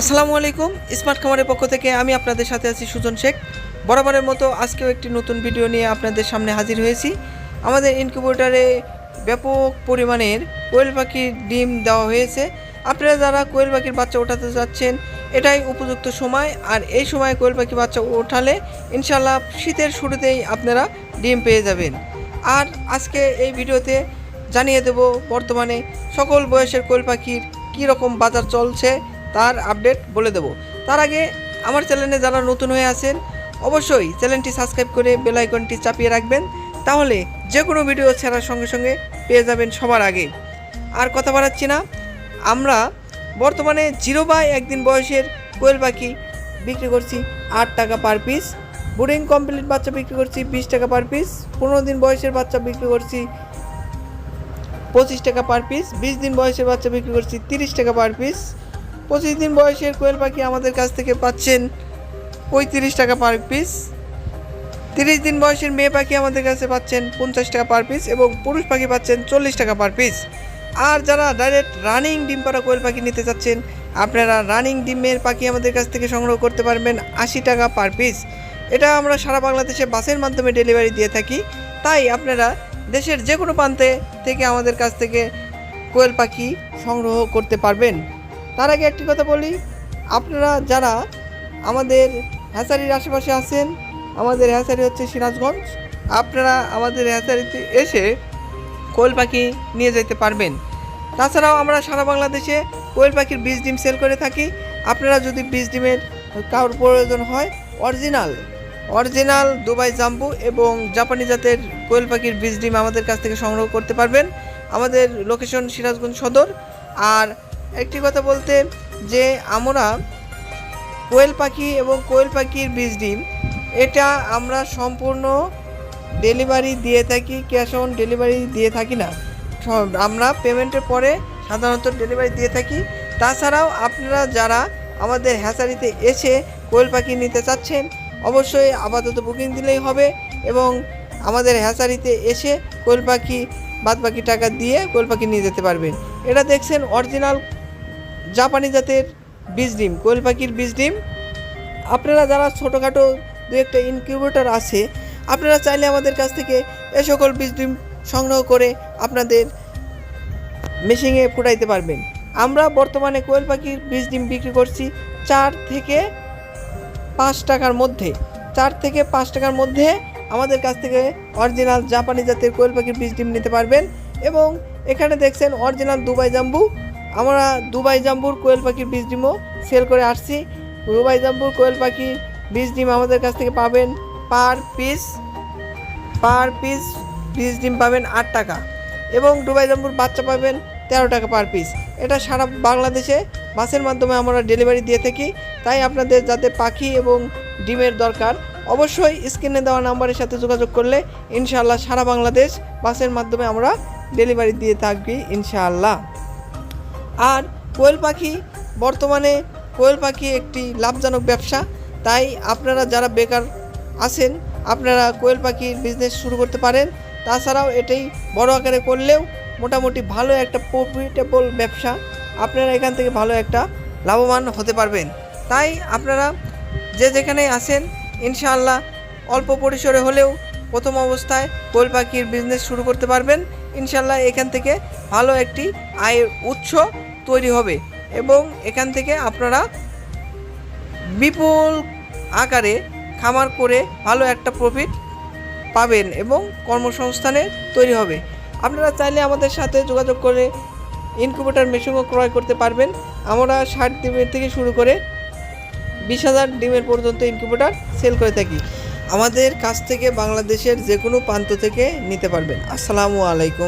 আসসালামু আলাইকুম, স্মার্ট খামারের পক্ষ থেকে আমি আপনাদের সাথে আছি সুজন শেখ। বরাবরের মতো আজকেও একটি নতুন ভিডিও নিয়ে আপনাদের সামনে হাজির হয়েছি। আমাদের ইনকিউবেটারে ব্যাপক পরিমাণের কোয়েল পাখির ডিম দেওয়া হয়েছে। আপনারা যারা কোয়েল পাখির বাচ্চা ওঠাতে যাচ্ছেন, এটাই উপযুক্ত সময়। আর এই সময় কোয়েল পাখি বাচ্চা ওঠালে ইনশাল্লাহ শীতের শুরুতেই আপনারা ডিম পেয়ে যাবেন। আর আজকে এই ভিডিওতে জানিয়ে দেব বর্তমানে সকল বয়সের কোয়েল পাখির কী রকম বাজার চলছে তার আপডেট বলে দেব। তার আগে আমার চ্যানেলে যারা নতুন হয়ে আছেন, অবশ্যই চ্যানেলটি সাবস্ক্রাইব করে বেল আইকনটি চাপিয়ে রাখবেন। তাহলে যে কোনো ভিডিও ছাড়ার সঙ্গে সঙ্গে পেয়ে যাবেন সবার আগে। আর কথা বাড়াচ্ছি না, আমরা বর্তমানে জিরো বাই একদিন বয়সের কোয়েল পাখি বিক্রি করছি আট টাকা পার পিস বোর্ডিং কমপ্লিট বাচ্চা বিক্রি করছি বিশ টাকা পার পিস পনেরো দিন বয়সের বাচ্চা বিক্রি করছি পঁচিশ টাকা পার পিস বিশ দিন বয়সের বাচ্চা বিক্রি করছি তিরিশ টাকা পার পিস পঁচিশ দিন বয়সের কোয়েল পাখি আমাদের কাছ থেকে পাচ্ছেন পঁয়ত্রিশ টাকা পার পিস। তিরিশ দিন বয়সের মেয়ে পাখি আমাদের কাছে পাচ্ছেন পঞ্চাশ টাকা পার পিস এবং পুরুষ পাখি পাচ্ছেন চল্লিশ টাকা পার পিস। আর যারা ডাইরেক্ট রানিং ডিম পাড়া কোয়েল পাখি নিতে চাচ্ছেন, আপনারা রানিং ডিমের পাখি আমাদের কাছ থেকে সংগ্রহ করতে পারবেন আশি টাকা পার পিস। এটা আমরা সারা বাংলাদেশে বাসের মাধ্যমে ডেলিভারি দিয়ে থাকি। তাই আপনারা দেশের যে কোনো প্রান্তে থেকে আমাদের কাছ থেকে কোয়েল পাখি সংগ্রহ করতে পারবেন। তার আগে একটি কথা বলি, আপনারা যারা আমাদের হ্যাচারির আশেপাশে আছেন, আমাদের হ্যাচারি হচ্ছে সিরাজগঞ্জ, আপনারা আমাদের হ্যাচারিতে এসে কোয়েল পাখি নিয়ে যেতে পারবেন। তাছাড়াও আমরা সারা বাংলাদেশে কোয়েল পাখির বীজ ডিম সেল করে থাকি। আপনারা যদি বীজ ডিমের কারোর প্রয়োজন হয়, অরিজিনাল অরিজিনাল দুবাই জাম্বু এবং জাপানি জাতের কোয়েল পাখির বীজ ডিম আমাদের কাছ থেকে সংগ্রহ করতে পারবেন। আমাদের লোকেশন সিরাজগঞ্জ সদর আর একটি কথা বলতে যে আমরা কোয়েল পাখি এবং কোয়েল পাখির বীজ ডিম, এটা আমরা সম্পূর্ণ ডেলিভারি দিয়ে থাকি, ক্যাশ অন ডেলিভারি দিয়ে থাকি না। আমরা পেমেন্টের পরে সাধারণত ডেলিভারি দিয়ে থাকি। তাছাড়াও আপনারা যারা আমাদের হ্যাচারিতে এসে কোয়েল পাখি নিতে চাচ্ছেন, অবশ্যই আপাতত বুকিং দিলেই হবে এবং আমাদের হ্যাচারিতে এসে কোয়েল পাখি বাদ বাকি টাকা দিয়ে কোয়েল পাখি নিয়ে যেতে পারবেন। এটা দেখছেন অরিজিনাল জাপানি জাতের বীজ ডিম, কোয়েল পাখির বীজ ডিম। আপনারা যারা ছোটোখাটো দু একটা ইনকিউবেটর আছে, আপনারা চাইলে আমাদের কাছ থেকে এ সকল বীজ ডিম সংগ্রহ করে আপনাদের মেশিনে ফুটাইতে পারবেন। আমরা বর্তমানে কোয়েল পাখির বীজ ডিম বিক্রি করছি চার থেকে পাঁচ টাকার মধ্যে। চার থেকে পাঁচ টাকার মধ্যে আমাদের কাছ থেকে অরিজিনাল জাপানি জাতের কোয়েল পাখির বীজ ডিম নিতে পারবেন এবং এখানে দেখছেন অরিজিনাল দুবাই জাম্বু। আমরা দুবাই জাম্বুর কোয়েল পাখির বীজ ডিমও সেল করে আসছি। দুবাই জাম্বুর কোয়েল পাখির বীজ ডিম আমাদের কাছ থেকে পাবেন পার পিস পার পিস বীজ ডিম পাবেন আট টাকা এবং দুবাই জাম্বুর বাচ্চা পাবেন তেরো টাকা পার পিস এটা সারা বাংলাদেশে বাসের মাধ্যমে আমরা ডেলিভারি দিয়ে থাকি, তাই আপনাদের যাতে পাখি এবং ডিমের দরকার, অবশ্যই স্ক্রিনে দেওয়া নাম্বারের সাথে যোগাযোগ করলে ইনশাআল্লাহ সারা বাংলাদেশ বাসের মাধ্যমে আমরা ডেলিভারি দিয়ে থাকবি ইনশাআল্লাহ। আর কোয়েল পাখি বর্তমানে কোয়েল পাখি একটি লাভজনক ব্যবসা। তাই আপনারা যারা বেকার আছেন, আপনারা কোয়েল পাখির বিজনেস শুরু করতে পারেন। তাছাড়াও এটাই বড় আকারে করলেও মোটামুটি ভালো একটা প্রফিটেবল ব্যবসা আপনারা এখান থেকে ভালো একটা লাভবান হতে পারবেন। তাই আপনারা যে যেখানে আছেন, ইনশাআল্লাহ অল্প পরিসরে হলেও প্রথম অবস্থায় কোয়েল পাখির বিজনেস শুরু করতে পারবেন। ইনশাল্লাহ এখান থেকে ভালো একটি আয়ের উৎস তৈরি হবে এবং এখান থেকে আপনারা বিপুল আকারে খামার করে ভালো একটা প্রফিট পাবেন এবং কর্মসংস্থানে তৈরি হবে। আপনারা চাইলে আমাদের সাথে যোগাযোগ করে ইনকিউবেটর মেশিনও ক্রয় করতে পারবেন। আমরা ষাট ডিমের থেকে শুরু করে বিশ হাজার ডিমের পর্যন্ত ইনকিউবেটর সেল করে থাকি। আমাদের কাছ থেকে বাংলাদেশের যে কোনো প্রান্ত থেকে নিতে পারবেন। আসসালামু আলাইকুম।